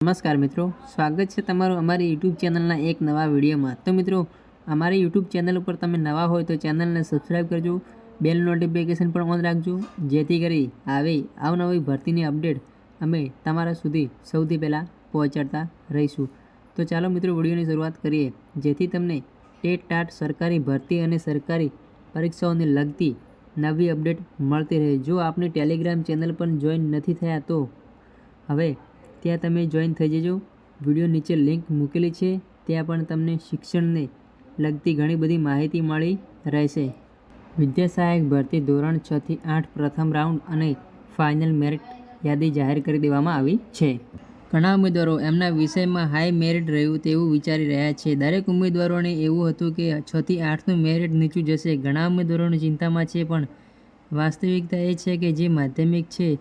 નમસ્કાર મિત્રો, સ્વાગત છે તમારું અમારી યુટ્યુબ ચેનલના એક નવા વિડીયોમાં. તો મિત્રો, અમારી યુટ્યુબ ચેનલ ઉપર તમે નવા હોય તો ચેનલને સબસ્ક્રાઈબ કરજો બેલ નોટિફિકેશન પણ ઓન રાખજો, જેથી કરી આવી અવનવી ભરતીની અપડેટ અમે તમારા સુધી સૌથી પહેલાં પહોંચાડતા રહીશું. તો ચાલો મિત્રો, વિડીયોની શરૂઆત કરીએ, જેથી તમને ટેટ ટાટ સરકારી ભરતી અને સરકારી પરીક્ષાઓને લગતી નવી અપડેટ મળતી રહે. જો આપની ટેલિગ્રામ ચેનલ પણ જોઈન નથી થયા તો હવે ત્યાં તમે જોઈન થઈ જજો. વીડિયો નીચે લિંક મૂકેલી છે. ત્યાં પણ તમને શિક્ષણને લગતી ઘણી બધી માહિતી મળી રહેશે. વિદ્યા સહાયક ભરતી ધોરણ છથી આઠ પ્રથમ રાઉન્ડ અને ફાઇનલ મેરિટ યાદી જાહેર કરી દેવામાં આવી છે. ઘણા ઉમેદવારો એમના વિષયમાં હાઈ મેરિટ રહ્યું તેવું વિચારી રહ્યા છે. દરેક ઉમેદવારોને એવું હતું કે છથી આઠનું મેરિટ નીચું જશે. ઘણા ઉમેદવારોની ચિંતામાં છે, પણ વાસ્તવિકતા એ છે કે જે માધ્યમિક છે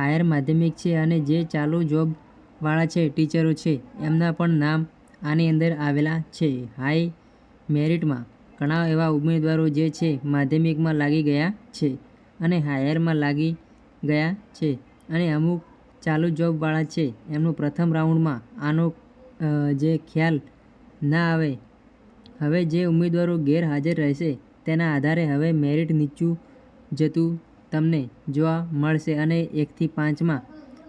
હાયર માધ્યમિક છે અને જે ચાલુ જોબવાળા છે, ટીચરો છે, એમના પણ નામ આની અંદર આવેલા છે. હાઈ મેરિટમાં ઘણા એવા ઉમેદવારો જે છે, માધ્યમિકમાં લાગી ગયા છે અને હાયરમાં લાગી ગયા છે અને અમુક ચાલુ જોબવાળા છે, એમનું પ્રથમ રાઉન્ડમાં આનો જે ખ્યાલ ના આવે. હવે જે ઉમેદવારો ગેરહાજર રહેશે તેના આધારે હવે મેરિટ નીચું જતું તમને જોવા મળશે અને એકથી પાંચમાં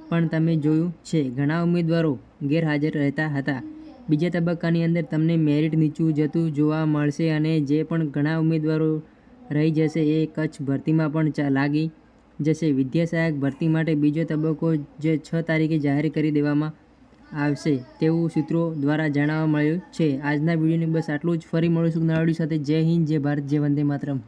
પણ તમે જોયું છે. ઘણા ઉમેદવારો ગેરહાજર રહેતા હતા. બીજા તબક્કાની અંદર તમને મેરિટ નીચું જતું જોવા મળશે અને જે પણ ઘણા ઉમેદવારો રહી જશે એ કચ્છ ભરતીમાં પણ લાગી જશે. વિદ્યાસહાયક ભરતી માટે બીજો તબક્કો જે છ તારીખે જાહેર કરી દેવામાં આવશે તેવું સૂત્રો દ્વારા જાણવા મળ્યું છે. આજના વિડીયોની બસ આટલું જ. ફરી મળીશું નવા વીડિયો સાથે. જય હિન્દ, જય ભારત, જય વંદે માતરમ.